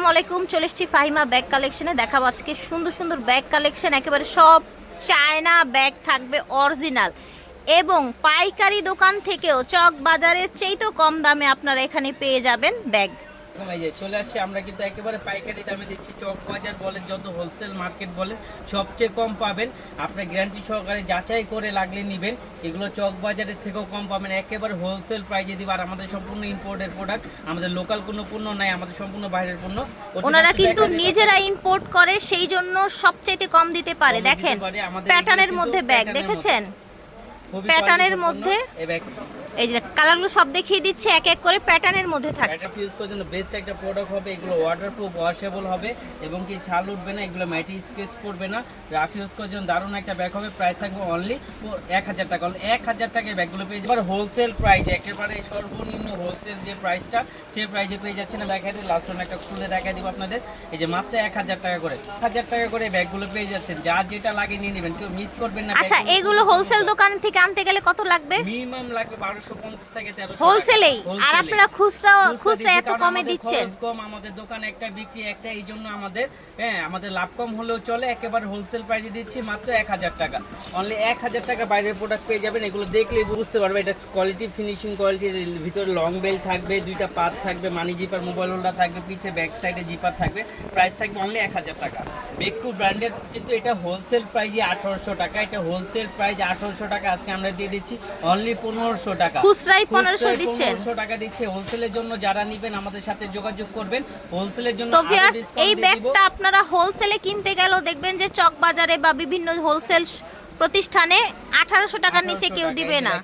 আসসালামু আলাইকুম, চলে এসেছি ফাহিমা ব্যাগ কালেকশনে দেখাবো আজকে সুন্দর সুন্দর ব্যাগ কালেকশন একেবারে সব চায়না ব্যাগ থাকবে অরিজিনাল এবং পাইকারি দোকান থেকেও চক বাজারের তো কম দামে আপনারা এখানে পেয়ে যাবেন ব্যাগ। এই যে চলে আসছে আমরা কিন্তু একেবারে পাইকারি দামে দিচ্ছি। চক বাজার বলেন যত হোলসেল মার্কেট বলেন সবচেয়ে কম পাবেন। আপনি গ্যারান্টি সহকারে যাচাই করে লাগলে নেবেন। এগুলো চক বাজারের থেকেও কম পাবেন। একেবারে হোলসেল প্রাইজে দিব আর আমাদের সম্পূর্ণ ইম্পোর্টের প্রোডাক্ট আমাদের লোকাল কোনো পণ্য নাই আমাদের সম্পূর্ণ বাইরের পণ্য। ওনারা কিন্তু নিজেরা ইম্পোর্ট করে সেই জন্য সবচাইতে কম দিতে পারে। দেখেন প্যাটার্নের মধ্যে ব্যাগ দেখেছেন? প্যাটার্নের মধ্যে এই যে কালারগুলো সব দেখিয়ে দিচ্ছে এক এক করে প্যাটার্নের মধ্যে থাকছে। ইউজ করার জন্য বেস্ট একটা প্রোডাক্ট হবে এগুলো ওয়াটারপ্রুফ ওয়াশেবল হবে এবং কি ছাল উঠবে না এগুলো ম্যাটি স্কেচ করবে না। রাফ ইউজ করার জন্য দারুণ একটা ব্যাগ হবে প্রাইস থাকবে অনলি এক হাজার টাকা এক হাজার টাকায় ব্যাগগুলো পেয়ে যাবে। হোলসেল প্রাইস একেবারে সর্বনিম্ন হোলসেল যে প্রাইসটা সেই প্রাইসে পেয়ে যাচ্ছে না দেখা দিই লাস্ট একটা খুলে দেখা দিব আপনাদের। এই যে মাত্র এক হাজার টাকা করে এক হাজার টাকা করে ব্যাগগুলো পেয়ে যাচ্ছেন। যার যেটা লাগে নিয়ে নেবেন কেউ মিস করবেন না আচ্ছা এগুলো হোলসেল দোকান থেকে আনতে গেলে কত লাগবে? মিনিমাম লাগবে বারোশো হোলসেলেই আর আপনারা খুচরা খুচরা এত কমে দিচ্ছেন? কম আমাদের দোকান একটা বিক্রি একটা এই জন্য আমাদের হ্যাঁ আমাদের লাভ কম হলেও চলে। একেবারে হোলসেল প্রাইসে দিচ্ছি মাত্র এক হাজার টাকা। অনলি এক হাজার টাকা বাইরের প্রোডাক্ট পেয়ে যাবেন এগুলো দেখলেই বুঝতে পারবে। এটা কোয়ালিটি ফিনিশিং কোয়ালিটির ভিতরে লং বেল থাকবে দুইটা পাত থাকবে মানি জিপার মোবাইল হোল্ডার থাকবে পিছে ব্যাক সাইডে জিপার থাকবে। প্রাইস থাকবে অনলি এক হাজার টাকা। বেকু ব্র্যান্ডের কিন্তু এটা হোলসেল প্রাইজে আঠারোশো টাকা এটা হোলসেল প্রাইস আঠারোশো টাকা আজকে আমরা দিয়ে দিচ্ছি। অনলি পনেরোশো টাকা। খুচরাই 1500 দিচ্ছেন? 1500 টাকা দিচ্ছে। হোলসেলের জন্য যারা নেবেন আমাদের সাথে যোগাযোগ করবেন। হোলসেলের জন্য তো ভিউয়ার্স এই ব্যাগটা আপনারা হোলসেলে কিনতে গেলেও দেখবেন যে চক বাজারে বা বিভিন্ন হোলসেল প্রতিষ্ঠানে আঠারোশো টাকার নিচে কেউ দিবে না।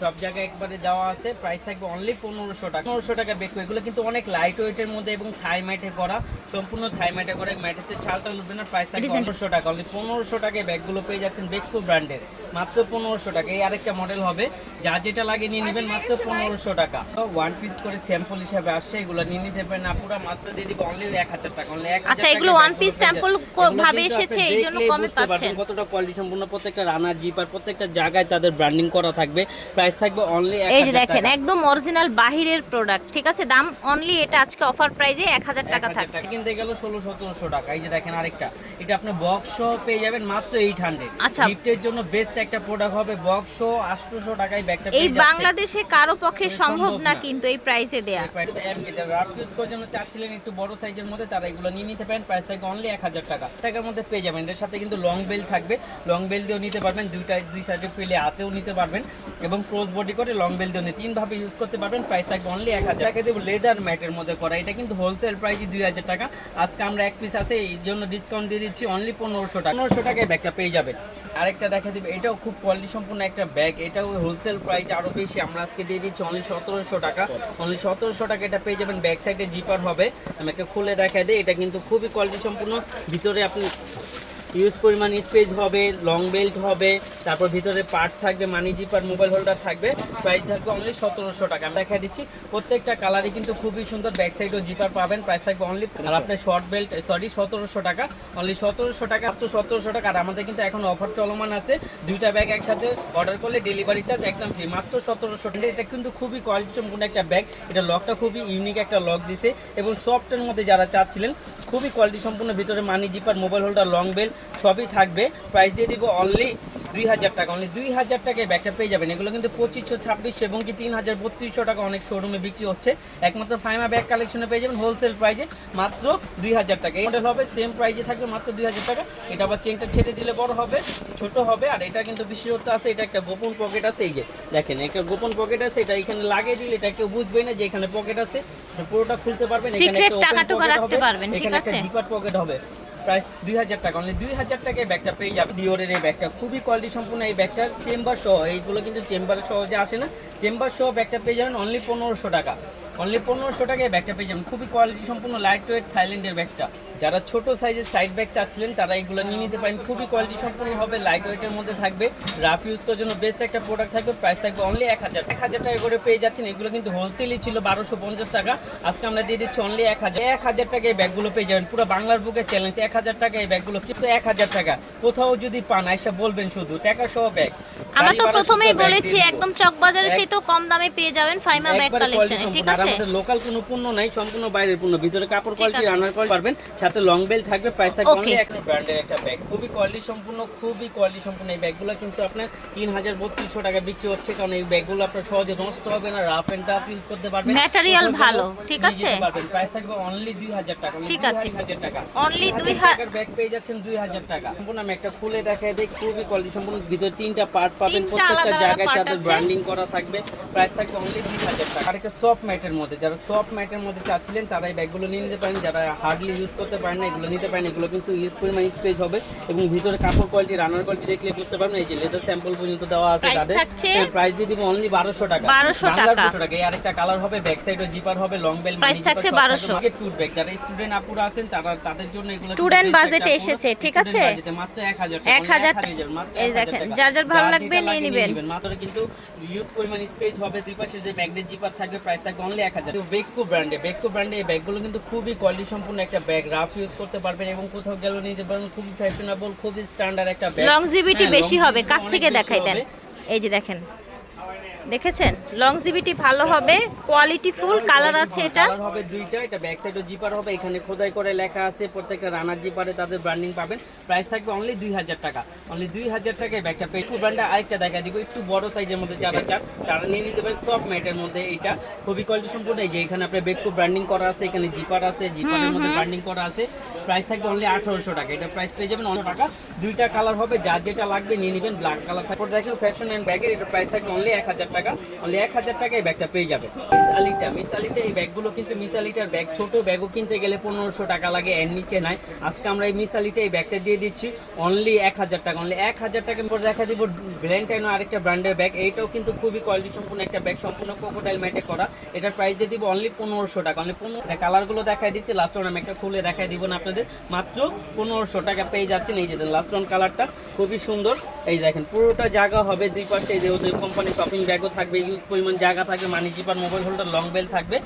সব জায়গায় একবারে দেওয়া আছে। প্রাইস থাকবে অনলি পনেরোশো টাকা। পনেরোশো টাকা বেকু এগুলো কিন্তু অনেক লাইট ওয়েটের মধ্যে এবং থাই ম্যাটে করা। সম্পূর্ণ থাই ম্যাটে করা। ম্যাটেতে ছালটা উঠবে না। প্রাইস থাকবে পনেরোশো টাকা। অনলি পনেরোশো টাকায় ব্যাগগুলো পেয়ে যাচ্ছেন বেকু ব্র্যান্ডের মাত্র পনেরোশো টাকা। এই আরেকটা মডেল হবে। যা যেটা লাগে নিয়ে নেবেন মাত্র পনেরোশো টাকা। ওয়ান পিস করে স্যাম্পল হিসাবে আসছে। এগুলো নিয়ে নিতে পারেন আপুরা। মাত্র দিয়ে দিব অনলি এক হাজার টাকা। অনলি এক আচ্ছা, এগুলো piece sample কো- ভাবে এসেছে, এই জন্য কমে পাচ্ছেন। কতটা কোয়ালিটি সম্পূর্ণ প্রত্যেকটা রানার জিপার প্রত্যেকটা জায়গায় তাদের ব্র্যান্ডিং করা থাকবে। প্রাইস থাকবে অনলি এই যে দেখেন একদম অরিজিনাল বাহিরের প্রোডাক্ট ঠিক আছে? দাম অনলি এটা আজকে অফার প্রাইজে এক হাজার টাকা থাকছে। কিনতে গেল ষোলো সতেরোশো টাকা। এই যে দেখেন আরেকটা এটা আপনি বক্স পেয়ে যাবেন মাত্র এইট হান্ড্রেড আচ্ছা। গিফটের জন্য বেস্ট একটা প্রোডাক্ট হবে বক্স আটশোশো টাকায় ব্যাগটা এই বাংলাদেশে কারও পক্ষে সম্ভব না। কিন্তু এই প্রাইসে দেয়া। রাফ ইউজ করার জন্য চাচ্ছিলেন একটু বড় সাইজের মধ্যে তারা এগুলো নিয়ে নিতে পারেন। প্রাইস থাকবে অনলি এক হাজার টাকা। টাকার মধ্যে পেয়ে যাবেন। এর সাথে কিন্তু লং বেল থাকবে। লং বেল দিয়েও নিতে পারবেন, দুইটা, দুই সাইডে পেলে হাতেও নিতে পারবেন এবং ক্রস বডি করে লং বেল দিয়ে তিন ভাবে ইউজ করতে পারবেন প্রাইস থাকবে অনলি এক হাজার। টাকা দেবো লেদার ম্যাটের মধ্যে করা, এটা কিন্তু হোলসেল প্রাইসই দুই হাজার টাকা। আজকে আমরা এক পিস আছে, এই জন্য ডিসকাউন্ট দিয়ে দিচ্ছি অনলি পনেরোশো টাকা। পনেরোশো টাকায় ব্যাগটা পেয়ে যাবেন। আরেকটা দেখা দিবে এটাও খুব কোয়ালিটি সম্পূর্ণ একটা ব্যাগ এটাও হোলসেল প্রাইস আরও বেশি। আমরা আজকে দিয়ে দিচ্ছি অনলি সতেরোশো টাকা। অনলি সতেরোশো টাকা এটা পেয়ে যাবেন ব্যাক সাইডে জিপার হবে। আমি একটা খুলে দেখা দিই, এটা কিন্তু খুবই কোয়ালিটি সম্পূর্ণ ভিতরে আপনি ইউজ পরিমাণ স্পেস হবে লং বেল্ট হবে তারপর ভিতরে পার্ট থাকবে মানি জিপার মোবাইল হোল্ডার থাকবে। প্রাইস থাকবে অনলি সতেরোশো টাকা। আমি দেখা দিচ্ছি প্রত্যেকটা কালারই কিন্তু খুবই সুন্দর। ব্যাক সাইডও জিপার পাবেন প্রাইস থাকবে অনলি আর আপনার শর্ট বেল্ট সরি সতেরোশো টাকা। অনলি সতেরোশো টাকা তো সতেরোশো টাকা। আর আমাদের কিন্তু এখন অফার চলমান আছে। দুইটা ব্যাগ একসাথে অর্ডার করলে ডেলিভারি চার্জ একদম ফ্রি মাত্র সতেরোশো টাকা। এটা কিন্তু খুবই কোয়ালিটি সম্পূর্ণ একটা ব্যাগ এটা লকটা খুবই ইউনিক একটা লক দিছে। এবং সফটের মধ্যে যারা চাচ্ছিলেন খুবই কোয়ালিটি সম্পূর্ণ ভিতরে money zipper mobile holder long belt সবই থাকবে। প্রাইস দিয়ে দিব অনলি দুই হাজার টাকা অনলি দুই হাজার টাকায় ব্যাগটা পেয়ে যাবেন। এগুলো কিন্তু পঁচিশশো ছাব্বিশশো এবং কি তিন হাজার বত্রিশশো টাকা অনেক শোরুমে বিক্রি হচ্ছে। একমাত্র ফাইমা ব্যাগ কালেকশনে পেয়ে যাবেন হোলসেল প্রাইজে মাত্র দুই হাজার টাকা। এই মডেল হবে সেম প্রাইজে থাকবে মাত্র দুই হাজার টাকা। এটা আবার চেনটা ছেড়ে দিলে বড় হবে ছোট হবে আর এটা কিন্তু বিশেষত্ব আছে এটা একটা গোপন পকেট আছে এই যে দেখেন একটা গোপন পকেট আছে এটা এখানে লাগিয়ে দিলে এটা কেউ বুঝবে না যে এখানে পকেট আছে। পুরোটা খুলতে পারবেন এখানে একটা রাখতে হবে, পারবেন, ঠিক এখানে একটা জিপার পকেট হবে। প্রাইস দুই হাজার টাকা। অনলি দুই হাজার টাকায় ব্যাগটা পেয়ে যাবে। ডিওরের এই ব্যাগটা খুবই কোয়ালিটি সম্পূর্ণ এই ব্যাগটার চেম্বার সহ, এইগুলো কিন্তু চেম্বার সহজে আসে না। চেম্বার সহ ব্যাগটা পেয়ে যাবেন অনলি পনেরোশো টাকা। অনলি পনেরোশো টাকায় ব্যাগটা পেয়ে যাবেন। খুবই কোয়ালিটি সম্পূর্ণ লাইট ওয়েট থাইল্যান্ডের ব্যাগটা। যারা ছোট সাইজের সাইড ব্যাগ চাচ্ছিলেন, তারা এগুলো নিয়ে নিতে পারেন। খুবই কোয়ালিটি সম্পূর্ণ হবে লাইট ওয়েটের মধ্যে থাকবে। রাফ ইউজ করার জন্য বেস্ট একটা প্রোডাক্ট থাকবে প্রাইস থাকবে অনলি এক হাজার। এক হাজার টাকা করে পেয়ে যাচ্ছেন। এগুলো কিন্তু হোলসেলই ছিল বারোশো পঞ্চাশ টাকা। আজকে আমরা দিয়ে দিচ্ছি অনলি এক হাজার। এক হাজার টাকা এই ব্যাগগুলো পেয়ে যাবেন। পুরো বাংলার বুকে চ্যালেঞ্জ এক হাজার টাকা এই ব্যাগগুলো কিন্তু এক হাজার টাকা। কোথাও যদি পান আইসা বলবেন শুধু টাকা সহ ব্যাগ আমরা তো প্রথমেই বলেছি একদম চক বাজারের এক- চেয়ে তো কম দামে পেয়ে যাবেন ফাইমা ব্যাগ কালেকশনে ঠিক আছে? আমাদের লোকাল কোনো পণ্য নাই সম্পূর্ণ বাইরের পণ্য। ভিতরে কাপড় কোয়ালিটি আছে। রান্নার কোয়ালিটি পারবেন সাথে লং বেল থাকবে প্রাইস থাকবে. অনলি একটা ব্র্যান্ডের একটা ব্যাগ খুবই কোয়ালিটি সম্পূর্ণ খুবই কোয়ালিটি সম্পূর্ণ এই ব্যাগগুলো কিন্তু আপনার তিন হাজার বত্রিশশো টাকা বিক্রি হচ্ছে কারণ এই ব্যাগগুলো আপনার সহজে নষ্ট হবে না রাফ এন্ড টাফ ইউজ করতে পারবেন। কোথাও ভালো, ঠিক আছে? প্রাইস থাকবে অনলি দুই হাজার টাকা ঠিক আছে। 2000 টাকা। অনলি 2000 দুই হা- টাকার ব্যাগ পেয়ে যাচ্ছেন দুই হাজার টাকা। সম্পূর্ণ আমি একটা খুলে দেখাই দিই খুবই কোয়ালিটি সম্পূর্ণ। ভিতরে তিনটা পার্ট পাবেন প্রত্যেকটা জায়গায় তাদের ব্র্যান্ডিং করা থাকবে। প্রাইস থাকবে অনলি দুই হাজার টাকা। আর একটা সফট ম্যাটের মধ্যে যারা সফট ম্যাটের মধ্যে চাচ্ছিলেন তারা এই ব্যাগগুলো নিয়ে নিতে পারেন। যারা হার্ডলি ইউজ করতে পারেন না এগুলো নিতে পারেন। এগুলো কিন্তু ইউজ পরিমাণ স্পেস হবে। এবং ভিতরে কাপড় কোয়ালিটি রানার কোয়ালিটি দেখলে বুঝতে পারবেন। এই যে লেদার স্যাম্পল পর্যন্ত দেওয়া আছে তাদের? প্রাইস দিয়ে দিব অনলি বারোশো টাকা। 1200 বাংলার টাকা। 200 টাকা। এই আরেকটা কালার হবে ব্যাক সাইডও জিপার হবে লং বেল Price থাকছে 1200 টুট ব্যাগ যারা স্টুডেন্ট আপুরা আছেন তারা তাদের জন্য এগুলো budget একটা এসেছে, ঠিক আছে? মাত্র 1000 টাকা। 1000 1000 যাবেন, মাত্র এই দেখেন। যার যার ভালো যার লাগবে নিয়ে নিবেন। মাত্র কিন্তু ইউজ পরিমাণ স্পেস হবে দুই পাশে যে ম্যাগনেট জিপার থাকবে প্রাইস থাকবে অনলি এক হাজার। বেকো ব্র্যান্ডে বেকো ব্র্যান্ডে এই ব্যাগগুলো কিন্তু খুবই কোয়ালিটি সম্পূর্ণ একটা ব্যাগ রাফ ইউজ করতে পারবেন এবং কোথাও গেলেও যেতে পারবেন। খুবই ফ্যাশনেবল খুবই স্ট্যান্ডার্ড একটা ব্যাগ লংজিভিটি বেশি হবে কাছ থেকে দেখাই দেন। এই যে দেখেন। দেখেছেন? লংজিভিটি ভালো হবে কোয়ালিটি ফুল কালার আছে এটা। কালার হবে দুইটা এটা ব্যাক সাইডও জিপার হবে এখানে খোদাই করে লেখা আছে প্রত্যেকটা রানার জিপারে তাদের ব্র্যান্ডিং পাবেন। প্রাইস থাকবে অনলি দুই হাজার টাকা। অনলি দুই হাজার টাকায় ব্যাগটা পেয়ে ব্র্যান্ডে আরেকটা দেখা দিব একটু বড় সাইজের মধ্যে যারা চান তারা নিয়ে নিতে পারেন সফট ম্যাটের মধ্যে এটা। খুবই কোয়ালিটি সম্পূর্ণ। এই যে এখানে আপনার বেকু ব্র্যান্ডিং করা আছে এখানে জিপার আছে জিপারের মধ্যে ব্র্যান্ডিং করা আছে। প্রাইস থাকবে অনলি আঠারোশো টাকা। এটা প্রাইস পেয়ে যাবেন অনেক টাকা। দুইটা কালার হবে যার যেটা লাগবে নিয়ে নেবেন। ব্ল্যাক কালার থাকবে। দেখেন ফ্যাশন অ্যান্ড ব্যাগের এটা প্রাইস থাকবে অনলি এক হাজার টাকা অনলি এক হাজার এই ব্যাগটা পেয়ে যাবে। এই ব্যাগগুলো কিন্তু ব্যাগ, ছোট ব্যাগও কিনতে গেলে পনেরোশো টাকা লাগে, এর নিচে নাই। আজকে আমরা এই এই ব্যাগটা দিয়ে দিচ্ছি অনলি এক হাজার টাকা অনলি এক হাজার টাকা পর দেখা দিব ভ্যালেন্টাইন আরেকটা ব্র্যান্ডের ব্যাগ এইটাও কিন্তু খুবই কোয়ালিটি সম্পূর্ণ একটা ব্যাগ সম্পূর্ণ কোকোটাইল ম্যাটে করা। এটার প্রাইস দিয়ে দিব অনলি পনেরোশো টাকা অনলি পনেরো কালারগুলো দেখাই দিচ্ছি লাস্ট ওয়ান আমি একটা খুলে দেখাই দিব না আপনাদের। মাত্র পনেরোশো টাকা পেয়ে যাচ্ছেন, এই যে লাস্ট ওয়ান কালারটা খুবই সুন্দর। এই দেখেন, পুরোটা জায়গা হবে দুই পাশে যে কোম্পানি শপিং ব্যাগও থাকবে ইউজ পরিমাণ জায়গা থাকবে money zipper mobile holder long belt থাকবে।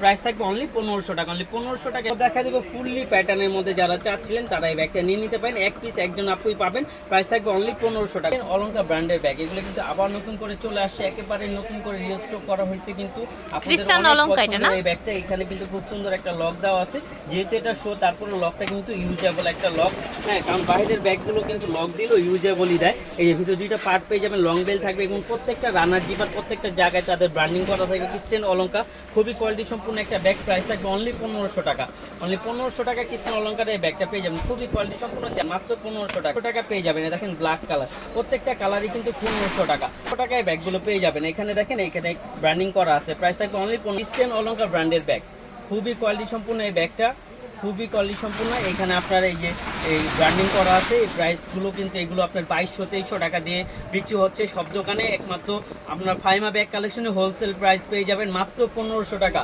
প্রাইস থাকবে অনলি পনেরোশো টাকা অনলি পনেরোশো টাকা। দেখা দেবো ফুললি প্যাটার্নের মধ্যে যারা চাচ্ছিলেন তারা এই ব্যাগটা নিয়ে নিতে পারেন। এক পিস একজন আপুই পাবেন প্রাইস থাকবে অনলি পনেরোশো টাকা। অলঙ্কার ব্র্যান্ডের ব্যাগ এগুলো কিন্তু আবার নতুন করে চলে আসছে একেবারে নতুন করে রিস্টক করা হয়েছে কিন্তু? এই ব্যাগটা এখানে কিন্তু খুব সুন্দর একটা লক দেওয়া আছে। যেহেতু এটা শো তারপরে লকটা কিন্তু ইউজেবল একটা লক হ্যাঁ কারণ বাইরের ব্যাগগুলো কিন্তু লক দিলেও ইউজেবলই দেয়। এই ভিতরে দুইটা পার্ট পেয়ে যাবেন লং বেল থাকবে এবং প্রত্যেকটা রানার জিপার প্রত্যেকটা জায়গায় তাদের ব্র্যান্ডিং করা থাকে। ক্রিস্টেন অলঙ্কার খুবই কোয়ালিটি সম্পূর্ণ একটা ব্যাগ প্রাইস থাকবে অনলি পনেরোশো টাকা। অনলি পনেরোশো টাকা ক্রিস্টেন অলঙ্কার এই ব্যাগটা পেয়ে যাবেন। খুবই কোয়ালিটি সম্পূর্ণ মাত্র পনেরোশো টাকা। টাকা পেয়ে যাবেন। দেখেন ব্ল্যাক কালার প্রত্যেকটা কালারই কিন্তু পনেরোশো টাকা। টাকায় ব্যাগগুলো পেয়ে যাবেন। এখানে দেখেন, এখানে ব্র্যান্ডিং করা আছে। প্রাইস থাকবে অনলি ক্রিস্টেন অলঙ্কার ব্র্যান্ডের ব্যাগ খুবই কোয়ালিটি সম্পূর্ণ এই ব্যাগটা খুবই কোয়ালিটি সম্পূর্ণ। এখানে আপনার এই যে এই ব্র্যান্ডিং করা আছে। এই প্রাইসগুলো কিন্তু এগুলো আপনার বাইশশো তেইশশো টাকা দিয়ে বিক্রি হচ্ছে সব দোকানে। একমাত্র আপনার ফাইমা ব্যাগ কালেকশনে হোলসেল প্রাইস পেয়ে যাবেন মাত্র পনেরোশো টাকা।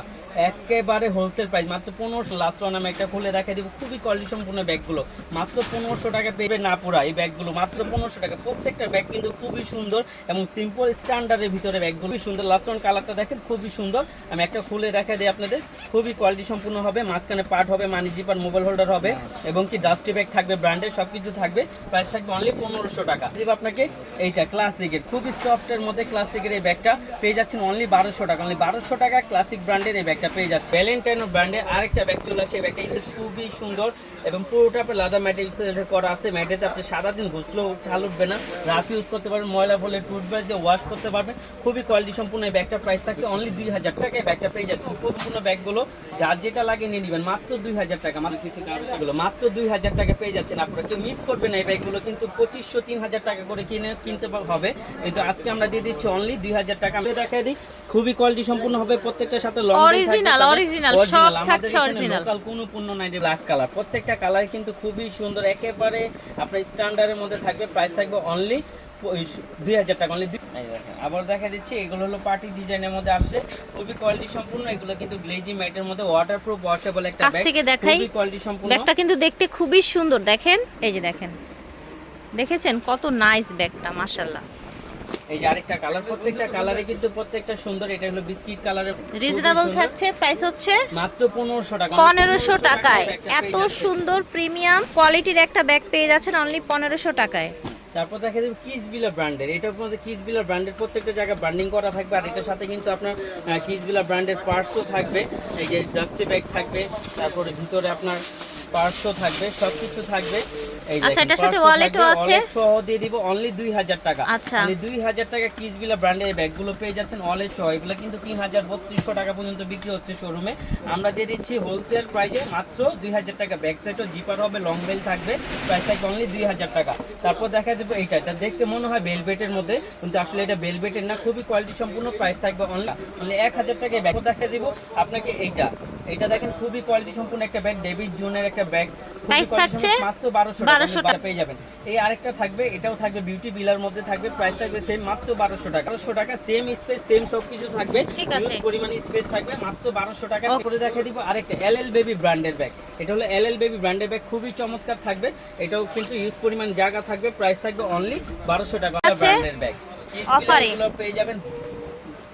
একেবারে হোলসেল প্রাইস মাত্র পনেরোশো। লাস্ট ওয়ান আমি একটা খুলে দেখা দিব। খুবই কোয়ালিটি সম্পূর্ণ ব্যাগগুলো। মাত্র পনেরোশো টাকা পেয়ে না পুরা এই ব্যাগগুলো। মাত্র পনেরোশো টাকা। প্রত্যেকটা ব্যাগ কিন্তু খুবই সুন্দর এবং সিম্পল স্ট্যান্ডার্ডের ভিতরে ব্যাগগুলো। খুবই সুন্দর। লাস্ট ওয়ান কালারটা দেখেন খুবই সুন্দর। আমি একটা খুলে দেখা দিই আপনাদের। খুবই কোয়ালিটি সম্পূর্ণ হবে। মাঝখানে পার্ট হবে মানি জিপার মোবাইল হোল্ডার হবে এবং কি ডাস্টি ব্যাগ থাকবে ব্র্যান্ডের সব কিছু থাকবে। প্রাইস থাকবে অনলি পনেরোশো টাকা। দিব আপনাকে এইটা ক্লাসিকের খুবই সফটের মধ্যে ক্লাসিকের এই ব্যাগটা পেয়ে যাচ্ছেন অনলি বারোশো টাকা। অনলি বারোশো টাকা ক্লাসিক ব্র্যান্ডের এই ব্যাগটা পেয়ে যাচ্ছে ভ্যালেন্টাইনো ব্র্যান্ডের আরেকটা ব্যাগ চলে আসে, এই ব্যাগটা কিন্তু খুবই সুন্দর এবং পুরোটা আপনার লাদার ম্যাটেরিয়ালস করা আছে। ম্যাটেতে আপনি সারাদিন ঘুষলেও ছাল উঠবে না, রাফ ইউজ করতে পারবেন, ময়লা বলে টুথব্রাশ দিয়ে ওয়াশ করতে পারবেন। খুবই কোয়ালিটি সম্পূর্ণ এই ব্যাগটার প্রাইস থাকছে অনলি দুই হাজার টাকায় ব্যাগটা পেয়ে যাচ্ছেন। খুব সম্পূর্ণ ব্যাগগুলো যার যেটা লাগে নিয়ে নেবেন, মাত্র দুই হাজার টাকা মাত্র কিছু কারণগুলো মাত্র দুই হাজার টাকা পেয়ে যাচ্ছেন আপনারা। কেউ মিস করবেন না এই বাইকগুলো কিন্তু পঁচিশশো তিন হাজার টাকা করে কিনে কিনতে হবে। কিন্তু আজকে আমরা দিয়ে দিচ্ছি অনলি দুই হাজার টাকা। আমি দেখাই দিই খুবই কোয়ালিটি সম্পূর্ণ হবে প্রত্যেকটার সাথে লং Original, original, সব থাকছে original। লোকাল কোনো পণ্য নাই ব্ল্যাক কালার প্রত্যেকটা কালার কিন্তু খুবই সুন্দর একেবারে আপনার স্ট্যান্ডার্ডের মধ্যে থাকবে প্রাইস থাকবে অনলি দুই হাজার টাকা অনলি আবার দেখা দিচ্ছি এগুলো হলো পার্টি ডিজাইনের মধ্যে আসছে। খুবই কোয়ালিটি সম্পূর্ণ এগুলো কিন্তু গ্লেজি ম্যাটের মধ্যে ওয়াটারপ্রুফ ওয়াশেবল একটা ব্যাগ থেকে দেখাই। খুবই কোয়ালিটি সম্পূর্ণ। ব্যাগটা কিন্তু দেখতে খুবই সুন্দর দেখেন এই যে দেখেন। দেখেছেন? কত নাইস ব্যাগটা মাশাল্লাহ এই যে আরেকটা কালার প্রত্যেকটা কালারে কিন্তু প্রত্যেকটা সুন্দর এটা হলো বিস্কিট কালারের রিজনেবল থাকছে প্রাইস হচ্ছে মাত্র পনেরোশো টাকা। পনেরোশো টাকায় এত সুন্দর প্রিমিয়াম কোয়ালিটির একটা ব্যাগ পেয়ে যাচ্ছেন অনলি পনেরোশো টাকায়। তারপর দেখা যাবে কিস বিলা ব্র্যান্ডের এটার মধ্যে কিস বিলা ব্র্যান্ডের প্রত্যেকটা জায়গায় ব্র্যান্ডিং করা থাকবে, আর এটার সাথে কিন্তু আপনার কিস বিলা ব্র্যান্ডের পার্টসও থাকবে। এই যে ডাস্টি ব্যাগ থাকবে, তারপরে ভিতরে আপনার পার্টসও থাকবে সব কিছু থাকবে। আচ্ছা, এটার সাথে purse ও wallet ও থাকবে, আছে? সহ দিয়ে দিব অনলি দুই হাজার টাকা। আচ্ছা। অনলি দুই হাজার টাকা কিস বিলার ব্র্যান্ডের ব্যাগগুলো পেয়ে যাচ্ছেন ওয়ালেট সহ। এগুলো কিন্তু টাকা পর্যন্ত বিক্রি হচ্ছে শোরুমে আমরা দিয়ে দিচ্ছি হোলসেল প্রাইসে মাত্র দুই হাজার টাকা। ব্যাগ সেটও জিপার হবে লং বেল থাকবে প্রাইস থাকবে অনলি দুই হাজার টাকা। তারপর দেখা দেবো এটা দেখতে মনে হয় বেলবেটের মধ্যে কিন্তু আসলে এটা বেলবেটের না খুবই কোয়ালিটি সম্পূর্ণ প্রাইস থাকবে অনলি অনলি এক হাজার টাকায় ব্যাগ দেখা দিব আপনাকে এইটা। এটা দেখেন খুবই কোয়ালিটি সম্পূর্ণ একটা ব্যাগ ডেভিড জোনের একটা ব্যাগ Price থাকছে? মাত্র বারোশো 1200 টাকা। পেয়ে যাবেন। এই আরেকটা থাকবে এটাও থাকবে বিউটি বিলার মধ্যে থাকবে প্রাইস থাকবে সেম মাত্র বারোশো টাকা। বারোশো টাকা সেম স্পেস সেম সবকিছু থাকবে। ঠিক আছে। Huge স্পেস থাকবে মাত্র বারোশো টাকা। করে দেখে দিব আরেকটা এল এল বেবি ব্র্যান্ডের ব্যাগ এটা হলো এল এল বেবি ব্র্যান্ডের ব্যাগ খুবই চমৎকার থাকবে। এটাও কিন্তু ইউজ পরিমাণ জায়গা থাকবে প্রাইস থাকবে অনলি বারোশো টাকা ব্র্যান্ডের ব্যাগ পেয়ে যাবেন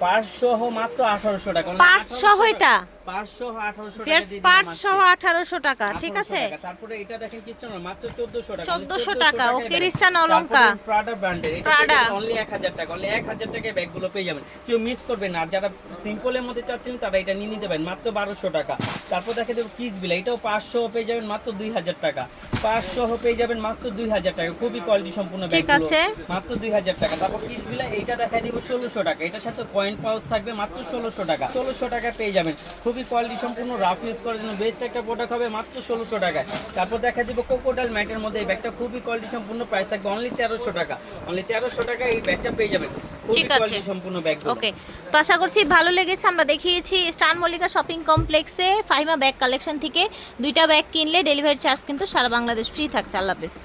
পাঁচ সহ মাত্র আঠারোশো টাকা। পার্স সহ এটা? টাকা ফিয়ার্স দিয়ে দিলাম পার্স আজকে। সহ আঠারোশো টাকা ঠিক আছে? তারপরে এটা দেখেন মাত্র 1400 টাকা। 1400 টাকা, ও ক্রিস্টান অলংকা। অলংকা প্রাডা ব্র্যান্ডের এটা অনলি 1000 টাকা অনলি 1000 টাকায় ব্যাগগুলো পেয়ে যাবেন। কেউ মিস করবেন আর যারা সিম্পলের মধ্যে চাচ্ছেন তারা এটা নিয়ে নিতে পারেন। মাত্র 1200 টাকা। তারপর দেখে দেবো কিস বিলা এটাও 500 পেয়ে যাবেন মাত্র 2000 টাকা। 500 পেয়ে যাবেন মাত্র 2000 টাকা। খুবই কোয়ালিটি সম্পূর্ণ ঠিক আছে। মাত্র 2000 টাকা। তারপর কিস বিলা এইটা দেখাই দিব 1600 টাকা। এটার সাথে কয়েন পাউচ থাকবে মাত্র 1600 টাকা। 1600 টাকা পেয়ে যাবেন। খুবই কোয়ালিটি সম্পূর্ণ রাফ ইউজ করার জন্য বেস্ট একটা প্রোডাক্ট হবে মাত্র 1600 টাকায়। তারপর দেখা দিব কোকোডাল ম্যাটের মধ্যে এই ব্যাগটা খুবই কোয়ালিটি সম্পূর্ণ প্রাইস থাকবে অনলি তেরোশো টাকা। অনলি তেরোশো টাকা এই ব্যাগটা পেয়ে যাবেন। ঠিক আছে। সম্পূর্ণ ব্যাগ ওকে তো আশা করছি ভালো লেগেছে। আমরা দেখিয়েছি স্টান মল্লিকা শপিং কমপ্লেক্সে ফাইমা ব্যাগ কালেকশন থেকে দুইটা ব্যাগ কিনলে ডেলিভারি চার্জ কিন্তু সারা বাংলাদেশ ফ্রি থাকছে। আল্লাহ হাফেজ।